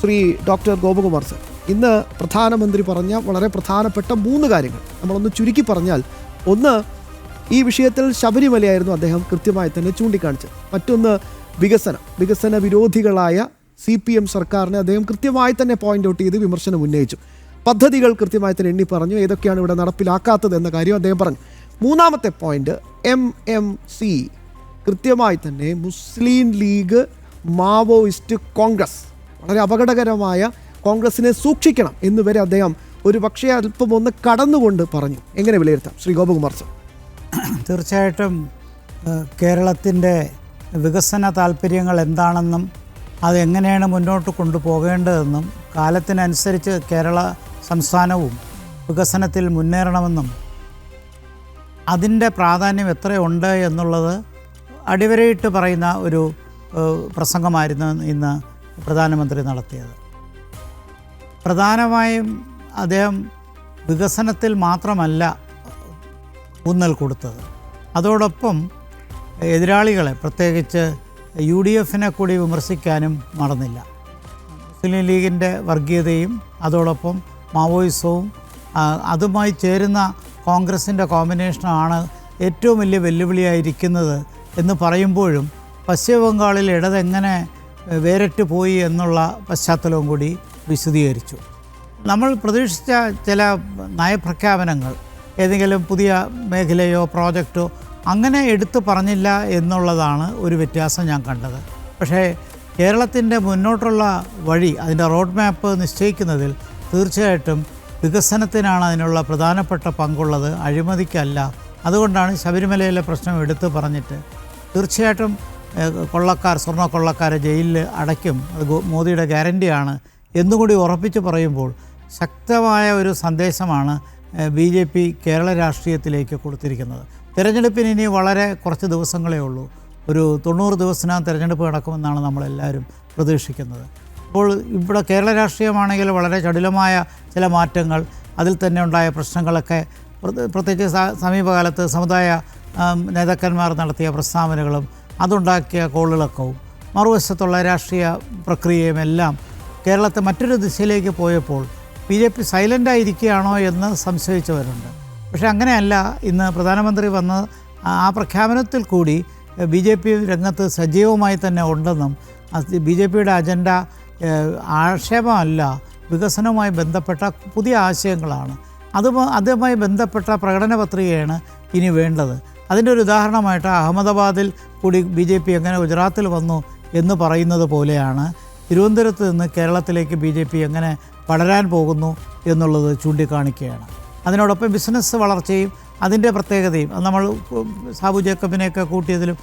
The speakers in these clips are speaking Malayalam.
Shri doctor Gopakumar sir. ഇന്ന് പ്രധാനമന്ത്രി പറഞ്ഞ വളരെ പ്രധാനപ്പെട്ട മൂന്ന് കാര്യങ്ങൾ. നമ്മളൊന്ന് ചുരുക്കി പറഞ്ഞാൽ ഒന്ന് ഈ വിഷയത്തിൽ ശബരിമലയായിരുന്നു അദ്ദേഹം കൃത്യമായി തന്നെ ചൂണ്ടിക്കാണിച്ചത്. മറ്റൊന്ന് വികസനം. വികസന വിരോധികളായ സി പി എം സർക്കാരിനെ അദ്ദേഹം കൃത്യമായി തന്നെ പോയിന്റ് ഔട്ട് ചെയ്ത് വിമർശനം ഉന്നയിച്ചു. പദ്ധതികൾ കൃത്യമായി തന്നെ എണ്ണി പറഞ്ഞു ഏതൊക്കെയാണ് ഇവിടെ നടപ്പിലാക്കാത്തത് എന്ന കാര്യം അദ്ദേഹം പറഞ്ഞു. മൂന്നാമത്തെ പോയിന്റ് എം എം സി കൃത്യമായി തന്നെ മുസ്ലിം ലീഗ് മാവോയിസ്റ്റ് കോൺഗ്രസ് വളരെ അപകടകരമായ കോൺഗ്രസിനെ സൂക്ഷിക്കണം എന്ന് വരെ അദ്ദേഹം ഒരു പക്ഷേ അല്പം ഒന്ന് കടന്നുകൊണ്ട് പറഞ്ഞു. എങ്ങനെ വിലയിരുത്താം? ശ്രീ ഗോപകുമാർ സർ. തീർച്ചയായിട്ടും കേരളത്തിന്റെ വികസന താല്പര്യങ്ങൾ എന്താണെന്നും അതെങ്ങനെയാണ് മുന്നോട്ട് കൊണ്ടുപോകേണ്ടതെന്നും കാലത്തിനനുസരിച്ച് കേരള സംസ്ഥാനവും വികസനത്തിൽ മുന്നേറണമെന്നും അതിന്റെ പ്രാധാന്യം എത്രയുണ്ട് എന്നുള്ളത് അടിവരയിട്ട് പറയുന്ന ഒരു പ്രസംഗമായിരുന്നു ഇന്ന് പ്രധാനമന്ത്രി നടത്തിയത്. പ്രധാനമായും അദ്ദേഹം വികസനത്തിൽ മാത്രമല്ല ഊന്നൽ കൊടുത്തത്. അതോടൊപ്പം എതിരാളികളെ പ്രത്യേകിച്ച് യു ഡി എഫിനെ കൂടി വിമർശിക്കാനും മറന്നില്ല. മുസ്ലിം ലീഗിന്റെ വർഗീയതയും അതോടൊപ്പം മാവോയിസവും അതുമായി ചേരുന്ന കോൺഗ്രസിന്റെ കോമ്പിനേഷനാണ് ഏറ്റവും വലിയ വെല്ലുവിളിയായിരിക്കുന്നത് എന്ന് പറയുമ്പോഴും പശ്ചിമബംഗാളിൽ ഇടതെങ്ങനെ വേറിട്ട് പോയി എന്നുള്ള പശ്ചാത്തലവും കൂടി വിശദീകരിച്ചു. നമ്മൾ പ്രതീക്ഷിച്ച ചില നയപ്രഖ്യാപനങ്ങൾ ഏതെങ്കിലും പുതിയ മേഖലയോ പ്രോജക്റ്റോ അങ്ങനെ എടുത്തു പറഞ്ഞില്ല എന്നുള്ളതാണ് ഒരു വ്യത്യാസം ഞാൻ കണ്ടത്. പക്ഷേ കേരളത്തിന്റെ മുന്നോട്ടുള്ള വഴി അതിന്റെ റോഡ് മാപ്പ് നിശ്ചയിക്കുന്നതിൽ തീർച്ചയായിട്ടും വികസനത്തിനാണ് അതിനുള്ള പ്രധാനപ്പെട്ട പങ്കുള്ളത് അഴിമതിക്കല്ല. അതുകൊണ്ടാണ് ശബരിമലയിലെ പ്രശ്നം എടുത്തു പറഞ്ഞിട്ട്. തീർച്ചയായിട്ടും കൊള്ളക്കാർ സ്വർണ കൊള്ളക്കാരെ ജയിലിൽ അടയ്ക്കും. അത് മോദിയുടെ ഗ്യാരണ്ടിയാണ്. എന്നുകൂടി ഉറപ്പിച്ച് പറയുമ്പോൾ ശക്തമായ ഒരു സന്ദേശമാണ് ബി ജെ പി കേരള രാഷ്ട്രീയത്തിലേക്ക് കൊടുത്തിരിക്കുന്നത്. തിരഞ്ഞെടുപ്പിന് ഇനി വളരെ കുറച്ച് ദിവസങ്ങളേ ഉള്ളൂ. ഒരു തൊണ്ണൂറ് ദിവസത്തിനകം തിരഞ്ഞെടുപ്പ് നടക്കുമെന്നാണ് നമ്മളെല്ലാവരും പ്രതീക്ഷിക്കുന്നത്. അപ്പോൾ ഇവിടെ കേരള രാഷ്ട്രീയമാണെങ്കിൽ വളരെ ചടുലമായ ചില മാറ്റങ്ങൾ അതിൽ തന്നെ ഉണ്ടായ പ്രശ്നങ്ങളൊക്കെ പ്രത്യേകിച്ച് സമീപകാലത്ത് സമുദായ നേതാക്കന്മാർ നടത്തിയ പ്രസ്താവനകളും അതുണ്ടാക്കിയ കോളിളക്കവും മറുവശത്തുള്ള രാഷ്ട്രീയ പ്രക്രിയയും എല്ലാം കേരളത്തെ മറ്റൊരു ദിശയിലേക്ക് പോയപ്പോൾ ബി ജെ പി സൈലന്റായിരിക്കുകയാണോ എന്ന് സംശയിച്ചവരുണ്ട്. പക്ഷേ അങ്ങനെയല്ല ഇന്ന് പ്രധാനമന്ത്രി വന്ന് ആ പ്രഖ്യാപനത്തിൽ കൂടി ബി ജെ പി രംഗത്ത് സജീവമായി തന്നെ ഉണ്ടെന്നും ബി ജെ പിയുടെ അജണ്ട ആക്ഷേപമല്ല വികസനവുമായി ബന്ധപ്പെട്ട പുതിയ ആശയങ്ങളാണ്. അത് അതുമായി ബന്ധപ്പെട്ട പ്രകടന പത്രികയാണ് ഇനി വേണ്ടത്. അതിന്റെ ഒരു ഉദാഹരണമായിട്ട് അഹമ്മദാബാദിൽ കൂടി ബി ജെ പി എങ്ങനെ ഗുജറാത്തിൽ വന്നു എന്ന് പറയുന്നത് പോലെയാണ് തിരുവനന്തപുരത്ത് നിന്ന് കേരളത്തിലേക്ക് ബി ജെ പി എങ്ങനെ വളരാൻ പോകുന്നു എന്നുള്ളത് ചൂണ്ടിക്കാണിക്കുകയാണ്. അതിനോടൊപ്പം ബിസിനസ് വളർച്ചയും അതിന്റെ പ്രത്യേകതയും നമ്മൾ സാബു ജേക്കബിനെയൊക്കെ കൂട്ടിയതിലും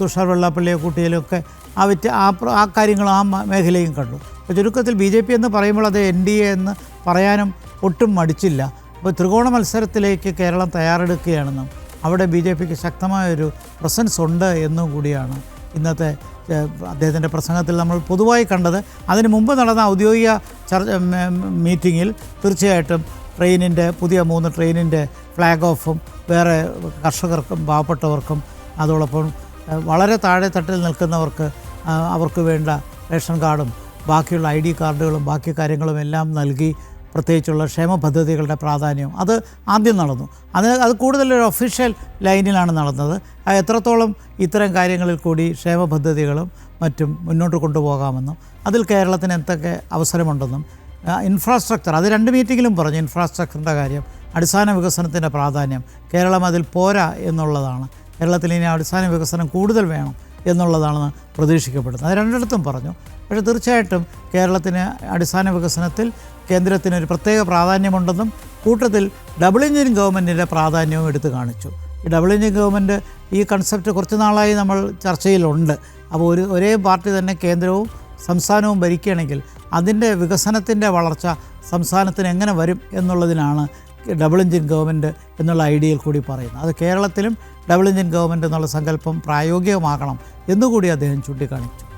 തുഷാർ വെള്ളാപ്പള്ളിയെ കൂട്ടിയതിലും ഒക്കെ ആ വ്യത്യ ആ ആ കാര്യങ്ങളും ആ മേഖലയും കണ്ടു. അപ്പോൾ ചുരുക്കത്തിൽ ബി ജെ പി എന്ന് പറയുമ്പോൾ അത് എൻ ഡി എ എന്ന് പറയാനും ഒട്ടും മടിച്ചില്ല. അപ്പോൾ ത്രികോണ മത്സരത്തിലേക്ക് കേരളം തയ്യാറെടുക്കുകയാണെന്നും അവിടെ ബി ജെ പിക്ക് ശക്തമായൊരു പ്രസൻസ് ഉണ്ട് എന്നും കൂടിയാണ്. ഇന്നത്തെ അദ്ദേഹത്തിന്റെ പ്രസംഗത്തിൽ നമ്മൾ പൊതുവായി കണ്ടത് അതിന് മുമ്പ് നടന്ന ഔദ്യോഗിക ചർച്ച മീറ്റിങ്ങിൽ തീർച്ചയായിട്ടും ട്രെയിനിന്റെ പുതിയ മൂന്ന് ട്രെയിനിന്റെ ഫ്ലാഗ് ഓഫും വേറെ കർഷകർക്കും പാവപ്പെട്ടവർക്കും അതോടൊപ്പം വളരെ താഴെ തട്ടിൽ നിൽക്കുന്നവർക്ക് അവർക്ക് വേണ്ട റേഷൻ കാർഡും ബാക്കിയുള്ള ഐ ഡി കാർഡുകളും ബാക്കി കാര്യങ്ങളും എല്ലാം നൽകി പ്രത്യേകിച്ചുള്ള ക്ഷേമ പദ്ധതികളുടെ പ്രാധാന്യവും അത് ആദ്യം നടന്നു. അത് അത് കൂടുതലൊരു ഒഫീഷ്യൽ ലൈനിലാണ് നടന്നത്. എത്രത്തോളം ഇത്തരം കാര്യങ്ങളിൽ കൂടി ക്ഷേമ പദ്ധതികളും മറ്റും മുന്നോട്ട് കൊണ്ടുപോകാമെന്നും അതിൽ കേരളത്തിന് എന്തൊക്കെ അവസരമുണ്ടെന്നും ഇൻഫ്രാസ്ട്രക്ചർ അത് രണ്ട് മീറ്റിങ്ങിലും പറഞ്ഞു ഇൻഫ്രാസ്ട്രക്ചറിന്റെ കാര്യം അടിസ്ഥാന വികസനത്തിന്റെ പ്രാധാന്യം. കേരളം അതിൽ പോരാ എന്നുള്ളതാണ്. കേരളത്തിൽ ഇനി അടിസ്ഥാന വികസനം കൂടുതൽ വേണം. എന്നുള്ളതാണ് പ്രതീക്ഷിക്കപ്പെടുന്നത് അത് രണ്ടിടത്തും പറഞ്ഞു. പക്ഷേ തീർച്ചയായിട്ടും കേരളത്തിന് അടിസ്ഥാന വികസനത്തിൽ കേന്ദ്രത്തിന് ഒരു പ്രത്യേക പ്രാധാന്യമുണ്ടെന്നും കൂട്ടത്തിൽ ഡബിൾ എഞ്ചിൻ ഗവൺമെന്റിന്റെ പ്രാധാന്യവും എടുത്തു കാണിച്ചു. ഈ ഡബിൾ എഞ്ചിൻ ഗവൺമെന്റ് ഈ കൺസെപ്റ്റ് കുറച്ച് നാളായി നമ്മൾ ചർച്ചയിലുണ്ട്. അപ്പോൾ ഒരു ഒരേ പാർട്ടി തന്നെ കേന്ദ്രവും സംസ്ഥാനവും ഭരിക്കുകയാണെങ്കിൽ അതിന്റെ വികസനത്തിന്റെ വളർച്ച സംസ്ഥാനത്തിന് എങ്ങനെ വരും എന്നുള്ളതിനാണ് ഡബിൾ എഞ്ചിൻ ഗവൺമെന്റ് എന്നുള്ള ഐഡിയയിൽ കൂടി പറയുന്നു. അത് കേരളത്തിലും ഡബിൾ എഞ്ചിൻ ഗവൺമെന്റ് എന്നുള്ള സങ്കല്പം പ്രായോഗികമാക്കണം എന്നുകൂടി അദ്ദേഹം ചൂണ്ടിക്കാണിച്ചു.